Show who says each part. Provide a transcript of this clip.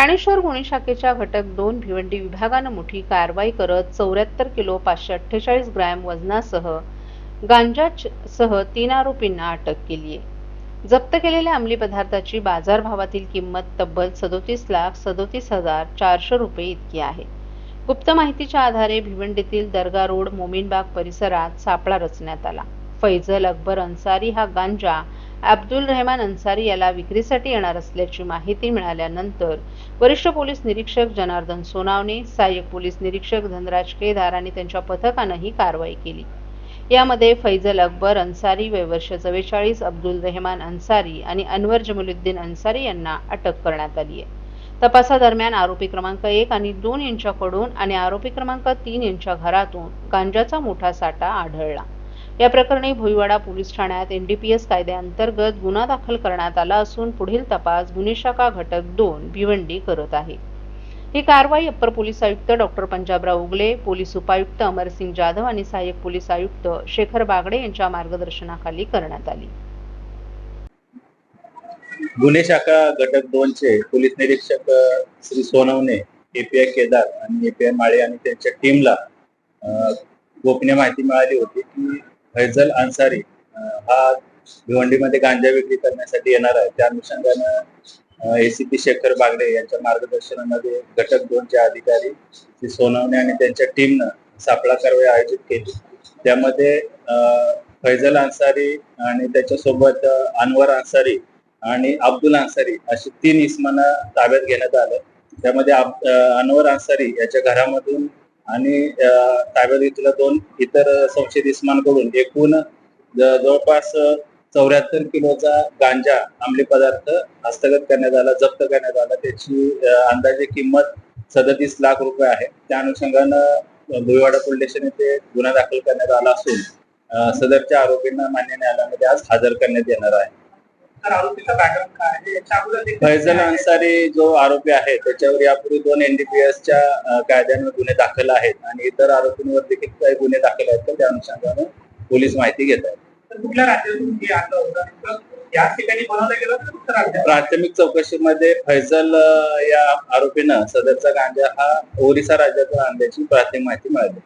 Speaker 1: ठाणे शहर गुन्हे शाखेच्या घटक दोन भिवंडी विभागानं मोठी कारवाई करत चौऱ्याहत्तर किलो पाचशे अठ्ठेचाळीस ग्रॅम वजनासह गांजासह तीन आरोपींना अटक केली आहे जप्त केलेल्या अंमली पदार्थाची बाजारभावातील किंमत तब्बल सदोतीस लाख सदोतीस हजार चारशे रुपये इतकी आहे. गुप्त माहितीच्या आधारे भिवंडीतील दर्गा रोड मोमीनबाग परिसरात सापळा रचण्यात आला. फैजल अकबर अन्सारी हा गांजा अब्दुल रहमान अन्सारी याला विक्रीसाठी येणार असल्याची माहिती मिळाल्यानंतर वरिष्ठ पोलीस निरीक्षक जनार्दन सोनावणे सहाय्यक पोलीस निरीक्षक धनराज केदार आणि त्यांच्या पथकानं ही कारवाई केली. यामध्ये फैजल अकबर अन्सारी वय वर्ष चव्वेचाळीस अब्दुल रहमान अन्सारी आणि अनवर जमलुद्दीन अन्सारी यांना अटक करण्यात आली आहे. तपासादरम्यान आरोपी क्रमांक एक आणि दोन यांच्याकडून आणि आरोपी क्रमांक तीन यांच्या घरातून गांजाचा मोठा साठा आढळला. या प्रकरणी भुईवाडा पोलीस ठाण्यात एनडीपीएस कायद्याअंतर्गत गुन्हा दाखल करण्यात आला असून पुढील तपास गुन्हे शाखा घटक दोन भिवंडी करत आहे. ही कारवाई अप्पर पोलीस आयुक्त डॉक्टर पंजाबराव उगले पोलीस उपायुक्त अमरसिंग जाधव आणि सहाय्यक पोलीस आयुक्त शेखर बागडे यांच्या मार्गदर्शनाखाली करण्यात आली.
Speaker 2: गुन्हे शाखा घटक दोनचे पोलीस निरीक्षक श्री सोनवणे एपीआय केदार आणि एपीआय माळे आणि त्यांच्या टीमला गोपनीय माहिती मिळाली होती की फैजल अन्सारी हा भिवंडीमध्ये गांजा विक्री करण्यासाठी येणार आहे. त्या अनुषंगानं एसीपी शेखर बागडे यांच्या मार्गदर्शनामध्ये घटक दोनचे अधिकारी श्री सोनवणे आणि त्यांच्या टीमनं सापळा कारवाई आयोजित केली. त्यामध्ये फैजल अन्सारी आणि त्याच्यासोबत अनवर अन्सारी आणि अब्दुल अन्सारी अशी तीन इसमांना ताब्यात घेण्यात आलं. त्यामध्ये अनवर अन्सारी याच्या घरामधून आणि ताब्यात घेतलेल्या दोन इतर संशयित इस्मांकडून एकूण जवळपास चौऱ्याहत्तर किलोचा गांजा अंमली पदार्थ हस्तगत करण्यात आला जप्त करण्यात आला. त्याची अंदाजे किंमत सदतीस लाख रुपये आहे. त्या अनुषंगानं भुईवाडा पोलीस स्टेशन येथे गुन्हा दाखल करण्यात आला असून सदरच्या आरोपींना मान्य न्यायालयामध्ये आज हजर करण्यात येणार आहे.
Speaker 3: तर आरोपीचा बॅकग्राऊंड काय आहे? याच्या अगोदर देखील
Speaker 2: फैजल अन्सारी जो आरोपी आहे त्याच्यावर यापूर्वी दोन एनडीपीएसच्या कायद्यानं गुन्हे दाखल आहेत आणि इतर आरोपींवर देखील काही गुन्हे दाखल आहेत तर त्या अनुषंगानं पोलीस माहिती घेत आहेत.
Speaker 3: तर कुठल्या राज्यातून हे आणलं होतं? नेमकं याच ठिकाणी बनवलं गेलं तर कुठल्या राज्यात?
Speaker 2: प्राथमिक चौकशीमध्ये फैजल या आरोपीनं सदरचा गांजा हा ओरिसा राज्यातून आणल्याची प्राथमिक माहिती मिळाली.